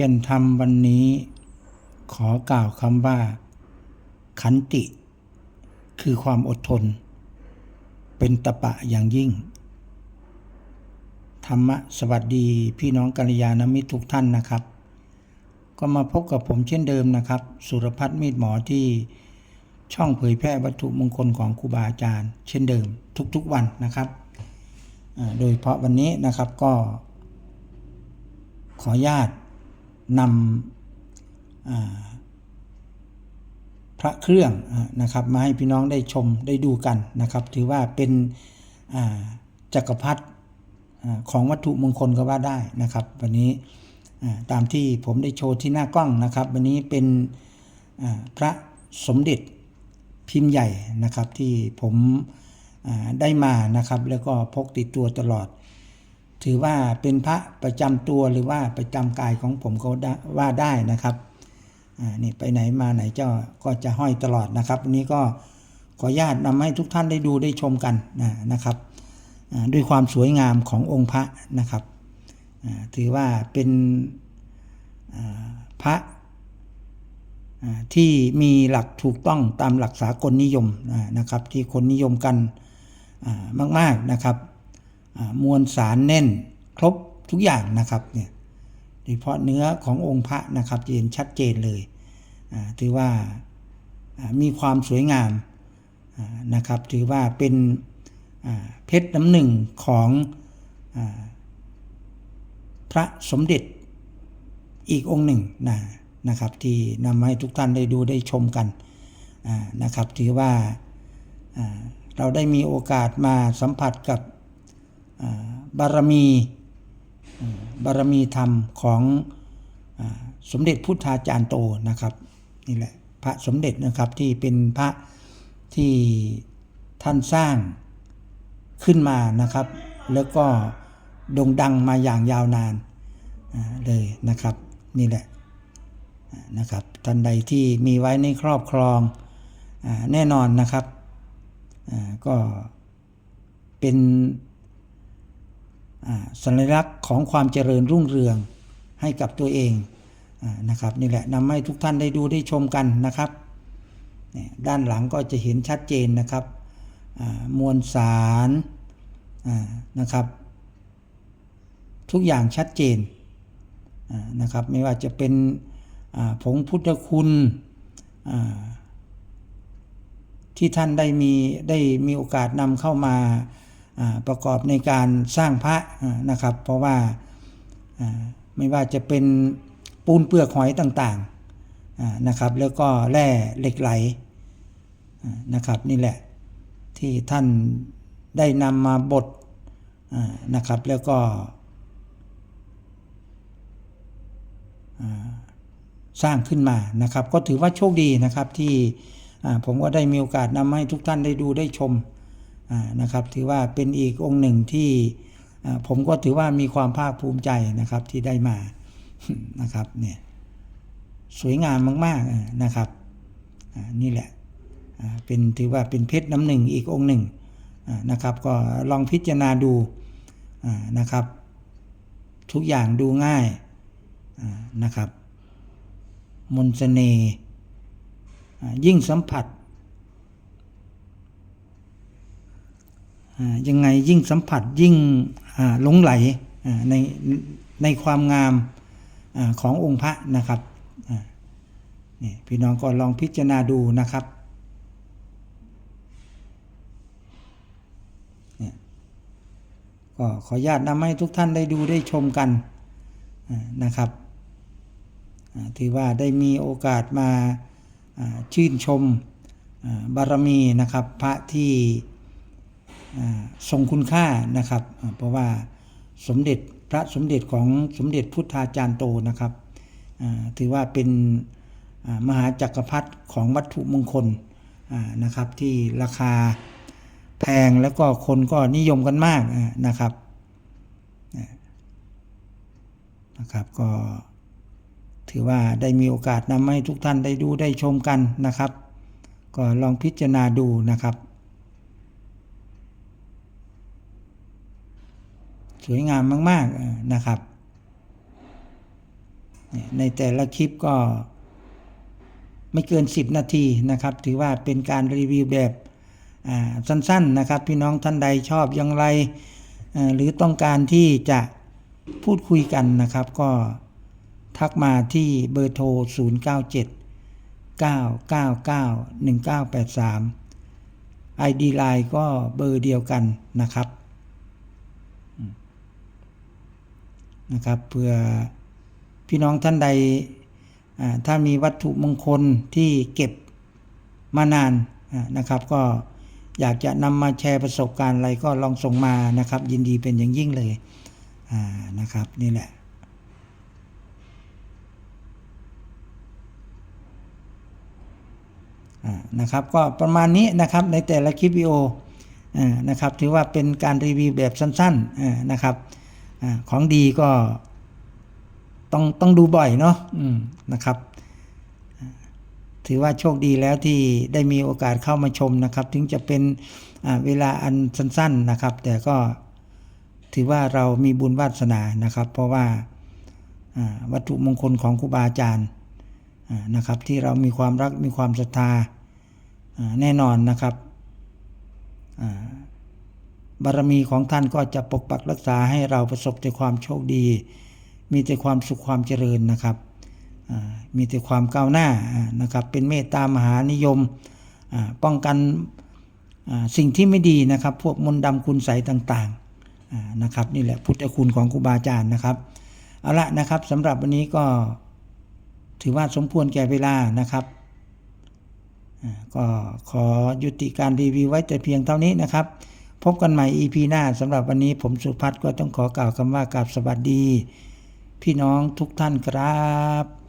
ก่นธรรมวันนี้ ขอกล่าวคำว่า ขันติ คือความอดทน เป็นตะปะอย่างยิ่ง ธรรมะสวัสดีพี่น้องกัลยาณมิตรทุกท่านนะครับ ก็มาพบกับผมเช่นเดิมนะครับ สุรพัฒน์มีดหมอที่ช่องเผยแพร่วัตถุมงคลของครูบาอาจารย์ เช่นเดิมทุกๆวันนะครับ โดยเฉพาะวันนี้นะครับก็ขออนุญาต นำพระเครื่องนะครับมาให้พี่น้องได้ชมได้ดูกันนะครับ ถือว่าเป็นจักรพรรดิของวัตถุมงคลก็ว่าได้นะครับ วันนี้ตามที่ผมได้โชว์ที่หน้ากล้องนะครับ วันนี้เป็นพระสมเด็จพิมพ์ใหญ่นะครับที่ผมได้มานะครับ แล้วก็พกติดตัวตลอด ถือว่าเป็นพระประจำตัวหรือว่าประจำกายของผมก็ได้ว่าได้นะครับอ่านี่ไปไหนมาไหนเจ้าก็จะห้อยตลอดนะครับวันนี้ก็ขออนุญาตนำให้ทุกท่านได้ดูได้ชมกันนะครับด้วยความสวยงามขององค์พระนะครับถือว่าเป็นพระที่มีหลักถูกต้องตามหลักสากลนิยมนะครับ ที่คนนิยมกันมาก ๆนะครับ มวลสารแน่นครบทุกอย่างนะครับเนี่ยโดยเฉพาะเนื้อขององค์พระนะครับจะเห็นชัดเจนเลยถือว่ามีความสวยงามนะครับ ถือว่าเป็นเพชรน้ำหนึ่งของอพระสมเด็จอีกองค์หนึ่งนะนะครับ ที่นำมาให้ทุกท่านได้ดูได้ชมกันนะครับ ถือว่าเราได้มีโอกาสมาสัมผัสกับ บารมีบารมีธรรมของอสมเด็จพุทธาจารย์โตนะครับนี่แหละพระสมเด็จนะครับที่เป็นพระที่ท่านสร้างขึ้นมานะครับ แล้วก็โด่งดังมาอย่างยาวนานเลยนะครับนี่แหละนะครับท่านใดที่มีไว้ในครอบครองอแน่นอนนะครับก็เป็น สัญลักษณ์ของความเจริญรุ่งเรืองให้กับตัวเองอนะครับนี่แหละนำให้ทุกท่านได้ดูได้ชมกันนะครับด้านหลังก็จะเห็นชัดเจนนะครับมวลสารนะครับ ทุกอย่างชัดเจนนะครับไม่ว่าจะเป็นผงพุทธคุณที่ท่านได้มีได้มีโอกาสนำเข้ามา ประกอบในการสร้างพระนะครับ เพราะว่าไม่ว่าจะเป็นปูนเปลือกหอยต่างๆนะครับแล้วก็แร่เหล็กไหลนะครับนี่แหละที่ท่านได้นำมาบดนะครับแล้วก็สร้างขึ้นมานะครับ ก็ถือว่าโชคดีนะครับที่ผมก็ได้มีโอกาสนำให้ทุกท่านได้ดูได้ชม นะครับ ถือว่าเป็นอีกองค์หนึ่งที่ผมก็ถือว่ามีความภาคภูมิใจนะครับที่ได้มานะครับเนี่ยสวยงามมากๆนะครับนี่แหละเป็นถือว่าเป็นเพชรน้ำหนึ่งอีกองค์หนึ่งนะครับ ก็ลองพิจารณาดูนะครับ ทุกอย่างดูง่ายนะครับ มนต์เสน่ห์ยิ่งสัมผัสอ่า ยังไงยิ่งสัมผัสยิ่งหลงไหลในในความงามอขององค์พระนะครับนี่พี่น้องก็ลองพิจารณาดูนะครับนี่ก็ขออนุญาตนำให้ทุกท่านได้ดูได้ชมกันนะครับถือว่าได้มีโอกาสมาชื่นชมบารมีนะครับ พระที่ ทรงคุณค่านะครับ เพราะว่าสมเด็จพระสมเด็จของสมเด็จพุทธาจารย์โตนะครับถือว่าเป็นมหาจักรพรรดิของวัตถุมงคลนะครับ ที่ราคาแพงแล้วก็คนก็นิยมกันมากนะครับนะครับก็ถือว่าได้มีโอกาสนำให้ทุกท่านได้ดูได้ชมกันนะครับ ก็ลองพิจารณาดูนะครับ สวยงามมาก ๆนะครับ ในแต่ละคลิปก็ไม่เกิน 10 นาทีนะครับ ถือว่าเป็นการรีวิวแบบสั้นๆนะครับ พี่น้องท่านใดชอบอย่างไร หรือต้องการที่จะพูดคุยกันนะครับ ก็ทักมาที่เบอร์โทร 097 999 1983 ID Line ก็เบอร์เดียวกันนะครับอืม นะครับเพื่อพี่น้องท่านใดถ้ามีวัตถุมงคลที่เก็บมานานนะครับ ก็อยากจะนำมาแชร์ประสบการณ์อะไรก็ลองส่งมานะครับ ยินดีเป็นอย่างยิ่งเลยนะครับนี่แหละนะครับก็ประมาณนี้นะครับในแต่ละคลิปวิดีโอนะครับถือว่าเป็นการรีวิวแบบสั้นๆนะครับ อของดีก็ต้องต้องดูบ่อยเนาะนะครับ ถือว่าโชคดีแล้วที่ได้มีโอกาสเข้ามาชมนะครับ ถึงจะเป็นเวลาอันสั้น ๆนะครับ แต่ก็ถือว่าเรามีบุญวาสนานะครับ เพราะว่าวัตถุมงคลของครูบาอาจารย์นะครับ ที่เรามีความรักมีความศรัทธาแน่นอนนะครับ บารมีของท่านก็จะปกปักรักษาให้เราประสบแต่ความโชคดี มีแต่ความสุขความเจริญนะครับ มีแต่ความก้าวหน้านะครับ เป็นเมตตามหานิยม ป้องกันสิ่งที่ไม่ดีนะครับ พวกมนต์ดำคุณใสต่างๆนะครับ นี่แหละพุทธคุณของครูบาอาจารย์นะครับ เอาละนะครับสำหรับวันนี้ก็ถือว่าสมควรแก่เวลานะครับก็ขอยุติการรีวิวไว้แต่เพียงเท่านี้นะครับ พบกันใหม่ EP หน้าสำหรับวันนี้ผมสุพัฒน์ก็ต้องขอกล่าวคำว่ากราบสวัสดี พี่น้องทุกท่านครับ